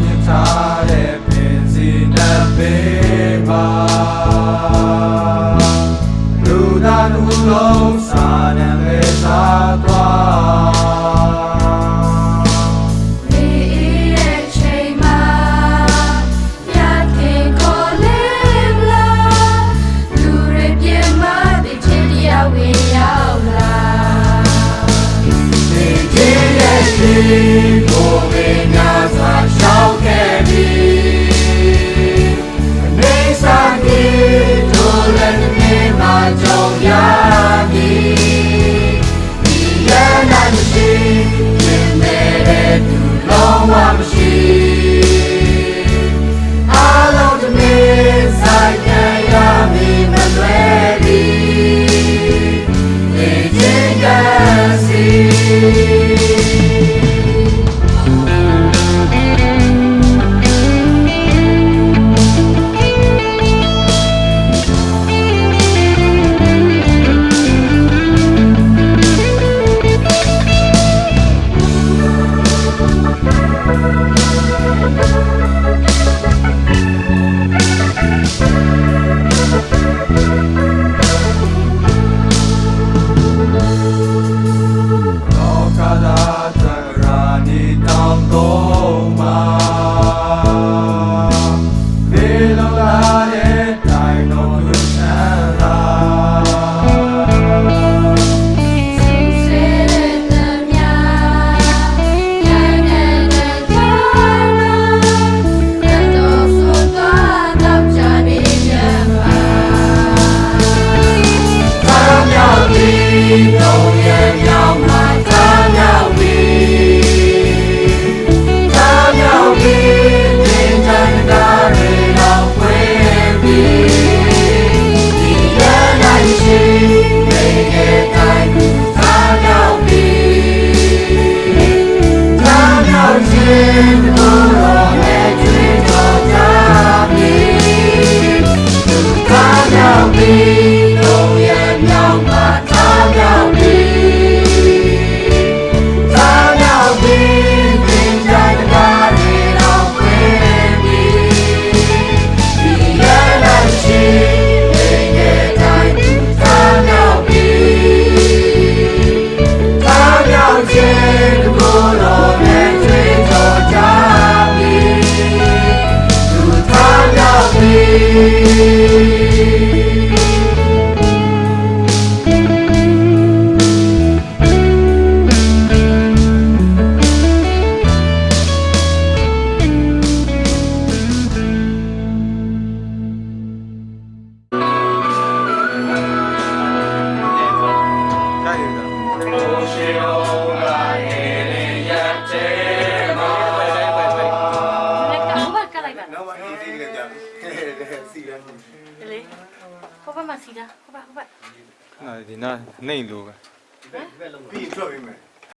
မြင်ထားတဲ့ပင်စီနတ်ပေပါလူသားလူလုံးစာနဲ့ဝေစာ လဲ။လေ။ဟိုဘက်မှာစီတာ။ဟိုဘက်ဟိုဘက်။ဒီနာနေလို့ပဲ။ပြီးထွက်ပြီမယ်။